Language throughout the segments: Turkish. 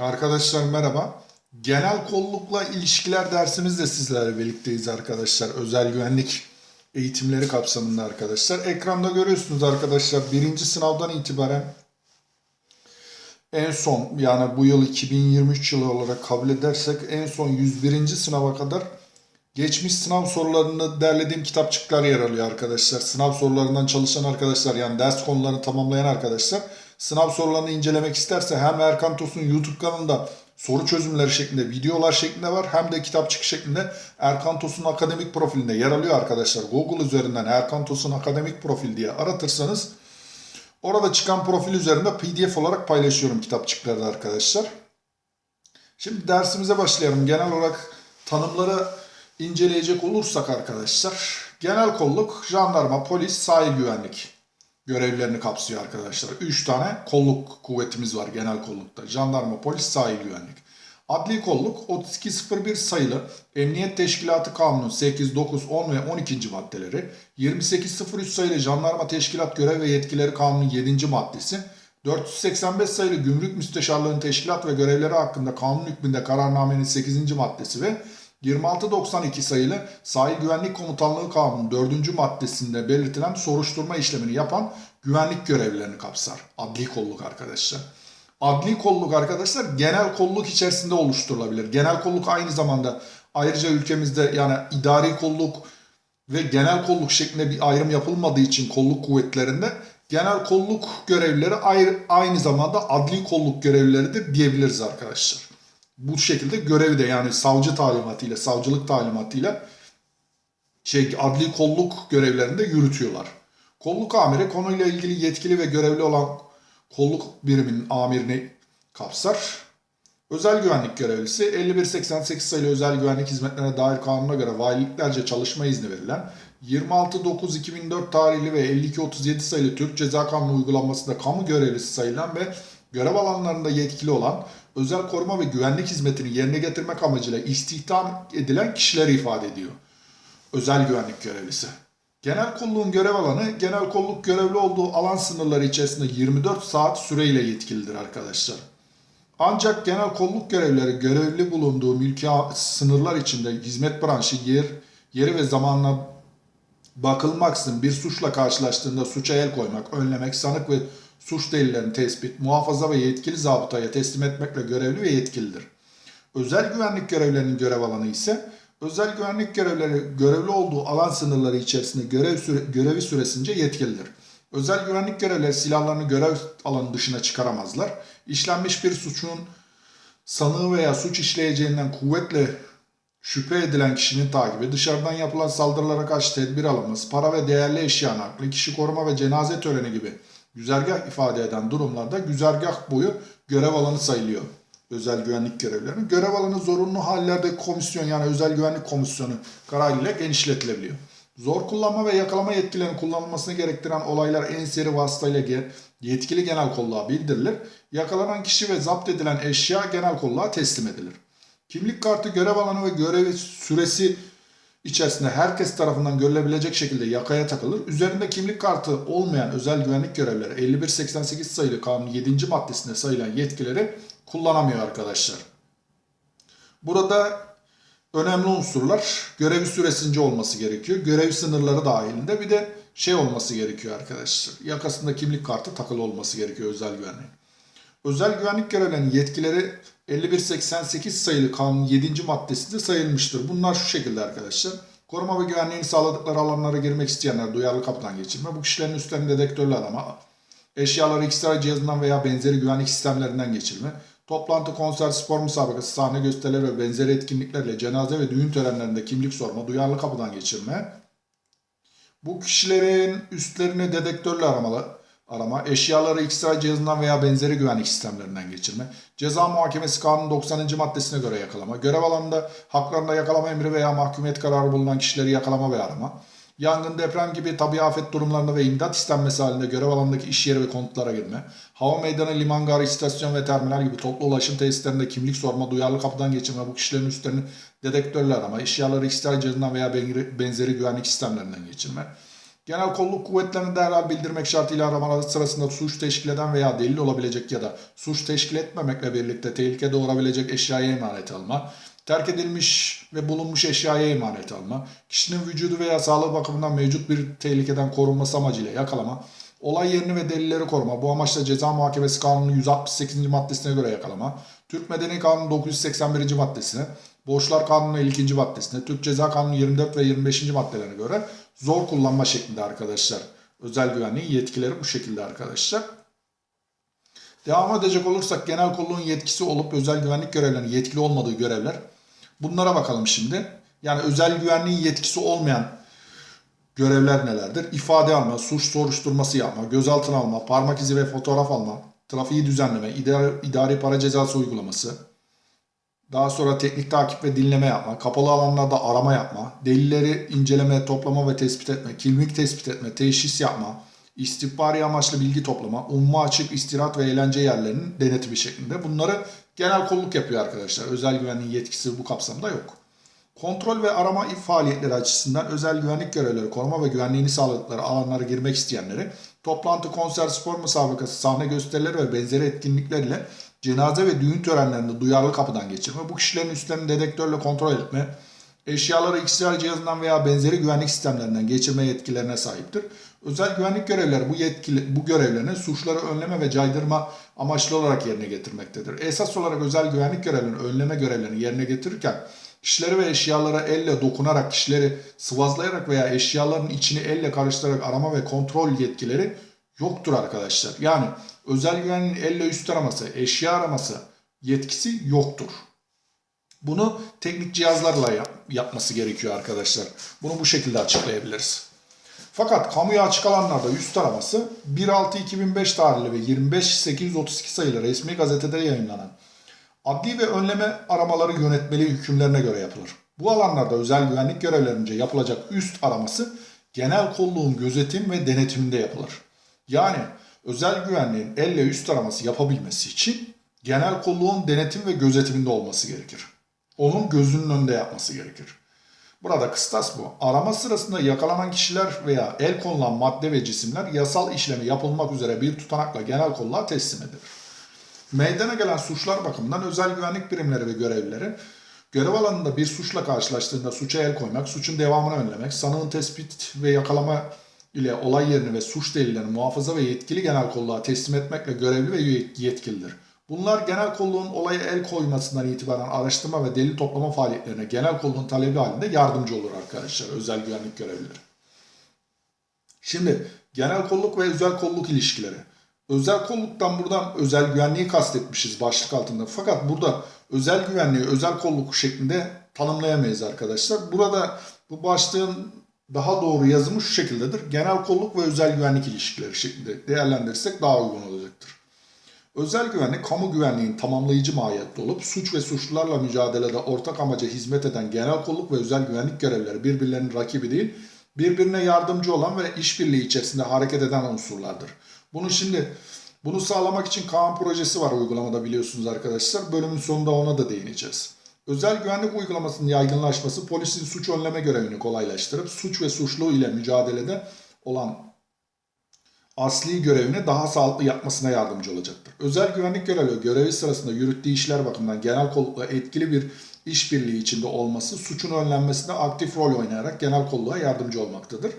Arkadaşlar merhaba. Genel kollukla ilişkiler dersimizde sizlerle birlikteyiz arkadaşlar. Özel güvenlik eğitimleri kapsamında arkadaşlar. Ekranda görüyorsunuz arkadaşlar birinci sınavdan itibaren en son yani bu yıl 2023 yılı olarak kabul edersek en son 101. sınava kadar geçmiş sınav sorularını derlediğim kitapçıklar yer alıyor arkadaşlar. Sınav sorularından çalışan arkadaşlar yani ders konularını tamamlayan arkadaşlar sınav sorularını incelemek isterse hem Erkan Tosun YouTube kanalında soru çözümleri şeklinde videolar şeklinde var hem de kitapçık şeklinde Erkan Tosun akademik profilinde yer alıyor arkadaşlar. Google üzerinden Erkan Tosun akademik profil diye aratırsanız orada çıkan profil üzerinde PDF olarak paylaşıyorum kitapçıkları arkadaşlar. Şimdi dersimize başlayalım. Genel olarak tanımları inceleyecek olursak arkadaşlar genel kolluk, jandarma, polis, sahil güvenlik görevlerini kapsıyor arkadaşlar. 3 tane kolluk kuvvetimiz var genel kollukta. Jandarma, polis, sahil güvenlik. Adli kolluk 3201 sayılı Emniyet Teşkilatı Kanunu 8, 9, 10 ve 12. maddeleri, 2803 sayılı Jandarma Teşkilat Görev ve Yetkileri Kanunu 7. maddesi, 485 sayılı Gümrük Müsteşarlığının teşkilat ve görevleri hakkında kanun hükmünde kararnamenin 8. maddesi ve 2692 sayılı Sahil Güvenlik Komutanlığı Kanunu 4. maddesinde belirtilen soruşturma işlemini yapan güvenlik görevlilerini kapsar. Adli kolluk arkadaşlar. Adli kolluk arkadaşlar genel kolluk içerisinde oluşturulabilir. Genel kolluk aynı zamanda ayrıca ülkemizde yani idari kolluk ve genel kolluk şeklinde bir ayrım yapılmadığı için kolluk kuvvetlerinde genel kolluk görevlileri ayrı, aynı zamanda adli kolluk görevlileridir diyebiliriz arkadaşlar. Bu şekilde görevi de yani savcı talimatıyla, savcılık talimatıyla şey adli kolluk görevlerini de yürütüyorlar. Kolluk amiri konuyla ilgili yetkili ve görevli olan kolluk biriminin amirini kapsar. Özel güvenlik görevlisi 5188 sayılı özel güvenlik hizmetlerine dair kanuna göre valiliklerce çalışma izni verilen 26.9.2004 tarihli ve 52.37 sayılı Türk Ceza Kanunu uygulanmasında kamu görevlisi sayılan ve görev alanlarında yetkili olan özel koruma ve güvenlik hizmetini yerine getirmek amacıyla istihdam edilen kişileri ifade ediyor. Özel güvenlik görevlisi. Genel kolluğun görev alanı, genel kolluk görevli olduğu alan sınırları içerisinde 24 saat süreyle yetkilidir arkadaşlar. Ancak genel kolluk görevlileri görevli bulunduğu mülki sınırlar içinde hizmet branşı yer, yeri ve zamanla bakılmaksızın bir suçla karşılaştığında suça el koymak, önlemek, sanık ve suç delillerini tespit, muhafaza ve yetkili zabıtaya teslim etmekle görevli ve yetkilidir. Özel güvenlik görevlerinin görev alanı ise özel güvenlik görevleri görevli olduğu alan sınırları içerisinde görev süre, görevi süresince yetkilidir. Özel güvenlik görevlileri silahlarını görev alanı dışına çıkaramazlar. İşlenmiş bir suçun sanığı veya suç işleyeceğinden kuvvetle şüphe edilen kişinin takibi, dışarıdan yapılan saldırılara karşı tedbir alınması, para ve değerli eşya nakli, kişi koruma ve cenaze töreni gibi güzergah ifade eden durumlarda güzergah boyu görev alanı sayılıyor. Özel güvenlik görevlerinin. Görev alanı zorunlu hallerde komisyon yani özel güvenlik komisyonu kararıyla genişletilebiliyor. Zor kullanma ve yakalama yetkilerinin kullanılmasını gerektiren olaylar en seri vasıtayla yetkili genel kolluğa bildirilir. Yakalanan kişi ve zapt edilen eşya genel kolluğa teslim edilir. Kimlik kartı görev alanı ve görev süresi içerisinde herkes tarafından görülebilecek şekilde yakaya takılır. Üzerinde kimlik kartı olmayan özel güvenlik görevlileri 5188 sayılı kanun 7. maddesinde sayılan yetkileri kullanamıyor arkadaşlar. Burada önemli unsurlar görevi süresince olması gerekiyor. Görev sınırları dahilinde bir de şey olması gerekiyor arkadaşlar. Yakasında kimlik kartı takılı olması gerekiyor özel güvenliğin. Özel güvenlik görevlerinin yetkileri 5188 sayılı kanun 7. maddesinde sayılmıştır. Bunlar şu şekilde arkadaşlar. Koruma ve güvenliğini sağladıkları alanlara girmek isteyenler duyarlı kapıdan geçirme. Bu kişilerin üstlerini dedektörle arama. Eşyaları X-ray cihazından veya benzeri güvenlik sistemlerinden geçirme. Toplantı, konser, spor müsabakası, sahne gösterileri ve benzeri etkinliklerle cenaze ve düğün törenlerinde kimlik sorma, duyarlı kapıdan geçirme. Bu kişilerin üstlerini dedektörle aramalı, arama, eşyaları X-ray cihazından veya benzeri güvenlik sistemlerinden geçirme, ceza muhakemesi kanunun 90. maddesine göre yakalama, görev alanında haklarında yakalama emri veya mahkumiyet kararı bulunan kişileri yakalama ve arama, yangın, deprem gibi tabi afet durumlarında ve imdat istenmesi halinde görev alanındaki iş yeri ve konutlara girme, hava meydanı, liman, garı, istasyon ve terminal gibi toplu ulaşım tesislerinde kimlik sorma, duyarlı kapıdan geçirme, bu kişilerin üstlerini dedektörle arama, eşyaları X-ray cihazından veya benzeri güvenlik sistemlerinden geçirme, Genel kolluk kuvvetlerini derhal bildirmek şartıyla aramalar sırasında suç teşkil eden veya delil olabilecek ya da suç teşkil etmemekle birlikte tehlike doğurabilecek eşyaya emanet alma, terk edilmiş ve bulunmuş eşyaya emanet alma, kişinin vücudu veya sağlığı bakımından mevcut bir tehlikeden korunması amacıyla yakalama, olay yerini ve delilleri koruma, bu amaçla Ceza Muhakemesi Kanunu 168. maddesine göre yakalama, Türk Medeni Kanunu 981. maddesine, Borçlar Kanunu 52. maddesine, Türk Ceza Kanunu 24 ve 25. maddelerine göre zor kullanma şeklinde arkadaşlar. Özel güvenliğin yetkileri bu şekilde arkadaşlar. Devam edecek olursak genel kolluğun yetkisi olup özel güvenlik görevlerinin yetkili olmadığı görevler. Bunlara bakalım şimdi. Yani özel güvenliğin yetkisi olmayan görevler nelerdir? İfade alma, suç soruşturması yapma, gözaltına alma, parmak izi ve fotoğraf alma, trafiği düzenleme, idari, idari para cezası uygulaması, daha sonra teknik takip ve dinleme yapma, kapalı alanlarda arama yapma, delilleri inceleme, toplama ve tespit etme, kimlik tespit etme, teşhis yapma, istihbari amaçlı bilgi toplama, umma açık istirahat ve eğlence yerlerinin denetimi şeklinde. Bunları genel kolluk yapıyor arkadaşlar. Özel güvenliğin yetkisi bu kapsamda yok. Kontrol ve arama faaliyetleri açısından özel güvenlik görevleri koruma ve güvenliğini sağladıkları alanlara girmek isteyenleri toplantı, konser, spor müsabakası, sahne gösterileri ve benzeri etkinlikler ile cenaze ve düğün törenlerinde duyarlı kapıdan geçirme, bu kişilerin üstlerini dedektörle kontrol etme, eşyaları XR cihazından veya benzeri güvenlik sistemlerinden geçirme yetkilerine sahiptir. Özel güvenlik görevlileri bu yetkili bu görevlerini suçları önleme ve caydırma amaçlı olarak yerine getirmektedir. Esas olarak özel güvenlik görevlerini önleme görevlerini yerine getirirken kişileri ve eşyalara elle dokunarak, kişileri sıvazlayarak veya eşyaların içini elle karıştırarak arama ve kontrol yetkileri yoktur arkadaşlar. Yani özel güvenliğin elle üst araması, eşya araması yetkisi yoktur. Bunu teknik cihazlarla yap- yapması gerekiyor arkadaşlar. Bunu bu şekilde açıklayabiliriz. Fakat kamuya açık alanlarda üst araması 1.6.2005 tarihli ve 25.832 sayılı resmi gazetede yayınlanan adli ve önleme aramaları yönetmeliği hükümlerine göre yapılır. Bu alanlarda özel güvenlik görevlerince yapılacak üst araması genel kolluğun gözetim ve denetiminde yapılır. Yani özel güvenliğin elle üst araması yapabilmesi için genel kolluğun denetim ve gözetiminde olması gerekir. Onun gözünün önünde yapması gerekir. Burada kıstas bu. Arama sırasında yakalanan kişiler veya el konulan madde ve cisimler yasal işlemi yapılmak üzere bir tutanakla genel kolluğa teslim edilir. Meydana gelen suçlar bakımından özel güvenlik birimleri ve görevlileri görev alanında bir suçla karşılaştığında suça el koymak, suçun devamını önlemek, sanığın tespit ve yakalama ile olay yerini ve suç delillerini muhafaza ve yetkili genel kolluğa teslim etmekle görevli ve yetkilidir. Bunlar genel kolluğun olaya el koymasından itibaren araştırma ve delil toplama faaliyetlerine genel kolluğun talebi halinde yardımcı olur arkadaşlar özel güvenlik görevlileri. Şimdi genel kolluk ve özel kolluk ilişkileri. Özel kolluktan buradan özel güvenliği kastetmişiz başlık altında. Fakat burada özel güvenliği özel kolluk şeklinde tanımlayamayız arkadaşlar. Burada bu başlığın daha doğru yazımı şu şekildedir. Genel kolluk ve özel güvenlik ilişkileri şeklinde değerlendirirsek daha uygun olacaktır. Özel güvenlik, kamu güvenliğinin tamamlayıcı mahiyette olup suç ve suçlularla mücadelede ortak amaca hizmet eden genel kolluk ve özel güvenlik görevlileri birbirlerinin rakibi değil, birbirine yardımcı olan ve işbirliği içerisinde hareket eden unsurlardır. Bunu şimdi bunu sağlamak için Kaan projesi var uygulamada biliyorsunuz arkadaşlar. Bölümün sonunda ona da değineceğiz. Özel güvenlik uygulamasının yaygınlaşması polisin suç önleme görevini kolaylaştırıp suç ve suçlu ile mücadelede olan asli görevini daha sağlıklı yapmasına yardımcı olacaktır. Özel güvenlik görevli görevi sırasında yürüttüğü işler bakımından genel kollukla etkili bir işbirliği içinde olması suçun önlenmesinde aktif rol oynayarak genel kolluğa yardımcı olmaktadır.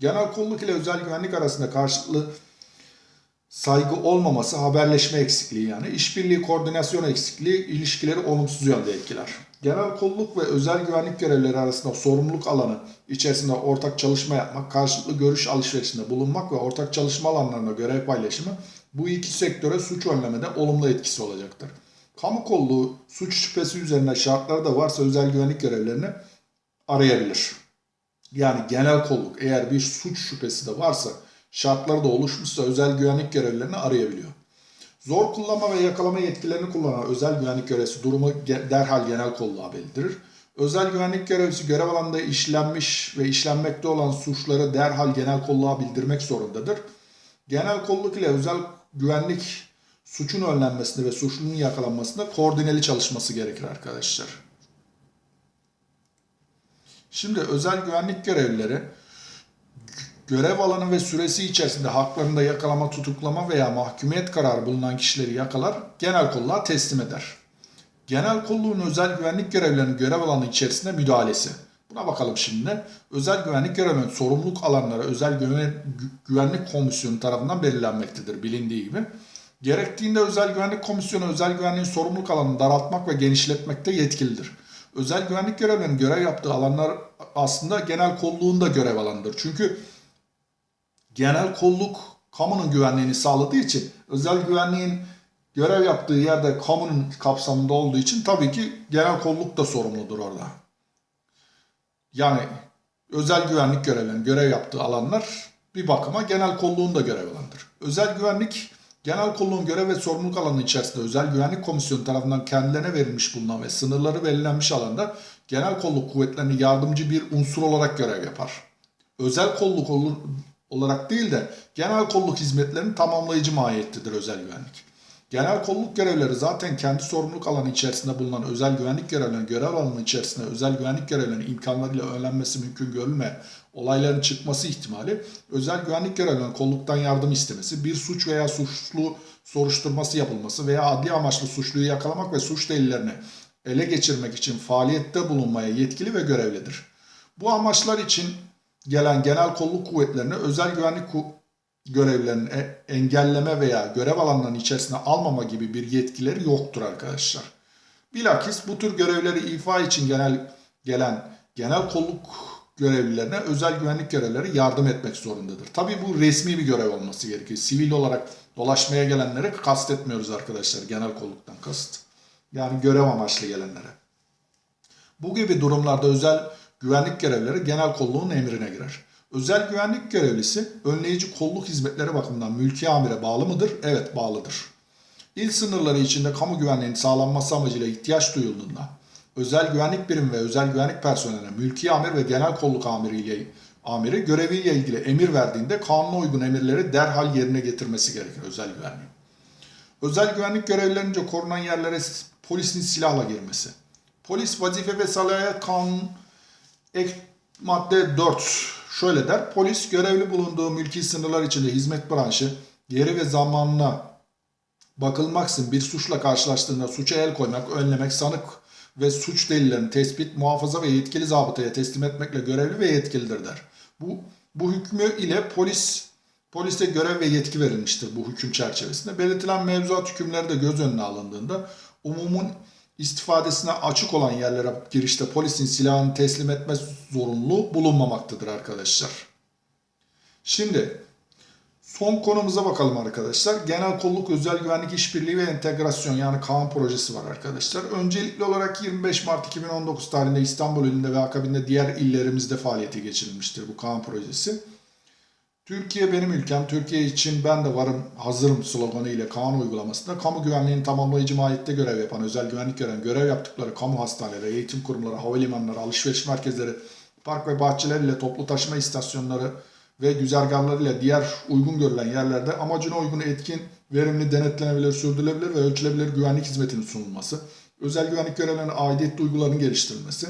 Genel kolluk ile özel güvenlik arasında karşılıklı saygı olmaması, haberleşme eksikliği yani işbirliği, koordinasyon eksikliği ilişkileri olumsuz yönde etkiler. Genel kolluk ve özel güvenlik görevlileri arasında sorumluluk alanı içerisinde ortak çalışma yapmak, karşılıklı görüş alışverişinde bulunmak ve ortak çalışma alanlarında görev paylaşımı bu iki sektöre suç önlemede olumlu etkisi olacaktır. Kamu kolluğu suç şüphesi üzerine şartları da varsa özel güvenlik görevlerini arayabilir. Yani genel kolluk eğer bir suç şüphesi de varsa şartları da oluşmuşsa özel güvenlik görevlilerini arayabiliyor. Zor kullanma ve yakalama yetkilerini kullanan özel güvenlik görevlisi durumu derhal genel kolluğa bildirir. Özel güvenlik görevlisi görev alanında işlenmiş ve işlenmekte olan suçları derhal genel kolluğa bildirmek zorundadır. Genel kolluk ile özel güvenlik suçun önlenmesinde ve suçlunun yakalanmasında koordineli çalışması gerekir arkadaşlar. Şimdi özel güvenlik görevlileri görev alanı ve süresi içerisinde haklarında yakalama, tutuklama veya mahkumiyet kararı bulunan kişileri yakalar, genel kolluğa teslim eder. Genel kolluğun özel güvenlik görevlerinin görev alanı içerisinde müdahalesi. Buna bakalım şimdi. Özel güvenlik görevlerinin sorumluluk alanları özel güven- Gü- güvenlik komisyonu tarafından belirlenmektedir bilindiği gibi. Gerektiğinde özel güvenlik komisyonu özel güvenliğin sorumluluk alanını daraltmak ve genişletmekte yetkilidir. Özel güvenlik görevlerinin görev yaptığı alanlar aslında genel kolluğun da görev alanıdır. Çünkü genel kolluk kamunun güvenliğini sağladığı için özel güvenliğin görev yaptığı yerde kamunun kapsamında olduğu için tabii ki genel kolluk da sorumludur orada. Yani özel güvenlik görevlerinin görev yaptığı alanlar bir bakıma genel kolluğun da görev alanıdır. Özel güvenlik genel kolluğun görev ve sorumluluk alanı içerisinde özel güvenlik komisyonu tarafından kendilerine verilmiş bulunan ve sınırları belirlenmiş alanda genel kolluk kuvvetlerini yardımcı bir unsur olarak görev yapar. Özel kolluk olur, olarak değil de genel kolluk hizmetlerinin tamamlayıcı mahiyettedir özel güvenlik. Genel kolluk görevleri zaten kendi sorumluluk alanı içerisinde bulunan özel güvenlik görevlerinin görev alanı içerisinde özel güvenlik görevlerinin imkanlarıyla önlenmesi mümkün görülme olayların çıkması ihtimali özel güvenlik görevlerinin kolluktan yardım istemesi, bir suç veya suçlu soruşturması yapılması veya adli amaçlı suçluyu yakalamak ve suç delillerini ele geçirmek için faaliyette bulunmaya yetkili ve görevlidir. Bu amaçlar için gelen genel kolluk kuvvetlerine özel güvenlik görevlerini e- engelleme veya görev alanlarının içerisine almama gibi bir yetkileri yoktur arkadaşlar. Bilakis bu tür görevleri ifa için genel gelen genel kolluk görevlilerine özel güvenlik görevleri yardım etmek zorundadır. Tabii bu resmi bir görev olması gerekiyor. Sivil olarak dolaşmaya gelenleri kastetmiyoruz arkadaşlar genel kolluktan kasıt. Yani görev amaçlı gelenlere. Bu gibi durumlarda özel güvenlik görevleri genel kolluğun emrine girer. Özel güvenlik görevlisi önleyici kolluk hizmetleri bakımından mülki amire bağlı mıdır? Evet bağlıdır. İl sınırları içinde kamu güvenliğinin sağlanması amacıyla ihtiyaç duyulduğunda özel güvenlik birimi ve özel güvenlik personeline mülki amir ve genel kolluk amiriyle amiri göreviyle ilgili emir verdiğinde kanuna uygun emirleri derhal yerine getirmesi gerekir özel güvenliğin. Özel güvenlik görevlerince korunan yerlere polisin silahla girmesi. Polis vazife ve salahiyet kanun ek madde 4 şöyle der. Polis görevli bulunduğu mülki sınırlar içinde hizmet branşı yeri ve zamanına bakılmaksın bir suçla karşılaştığında suça el koymak, önlemek, sanık ve suç delillerini tespit, muhafaza ve yetkili zabıtaya teslim etmekle görevli ve yetkilidir der. Bu, bu hükmü ile polis polise görev ve yetki verilmiştir bu hüküm çerçevesinde. Belirtilen mevzuat hükümleri de göz önüne alındığında umumun istifadesine açık olan yerlere girişte polisin silahını teslim etme zorunluluğu bulunmamaktadır arkadaşlar. Şimdi son konumuza bakalım arkadaşlar. Genel kolluk özel güvenlik işbirliği ve entegrasyon yani Kaan projesi var arkadaşlar. Öncelikli olarak 25 Mart 2019 tarihinde İstanbul ilinde ve akabinde diğer illerimizde faaliyete geçirilmiştir bu Kaan projesi. Türkiye benim ülkem, Türkiye için ben de varım, hazırım sloganı ile kanun uygulamasında kamu güvenliğinin tamamlayıcı mahiyette görev yapan, özel güvenlik gören, görev yaptıkları kamu hastaneleri, eğitim kurumları, havalimanları, alışveriş merkezleri, park ve bahçeler ile toplu taşıma istasyonları ve güzergahları ile diğer uygun görülen yerlerde amacına uygun etkin, verimli, denetlenebilir, sürdürülebilir ve ölçülebilir güvenlik hizmetinin sunulması, özel güvenlik görevlerine aidiyet duygularının geliştirilmesi,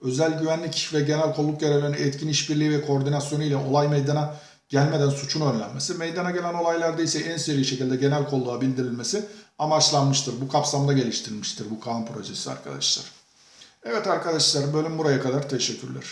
özel güvenlik ve genel kolluk görevlerinin etkin işbirliği ve koordinasyonu ile olay meydana gelmeden suçun önlenmesi, meydana gelen olaylarda ise en seri şekilde genel kolluğa bildirilmesi amaçlanmıştır. Bu kapsamda geliştirilmiştir bu Kaan projesi arkadaşlar. Evet arkadaşlar bölüm buraya kadar teşekkürler.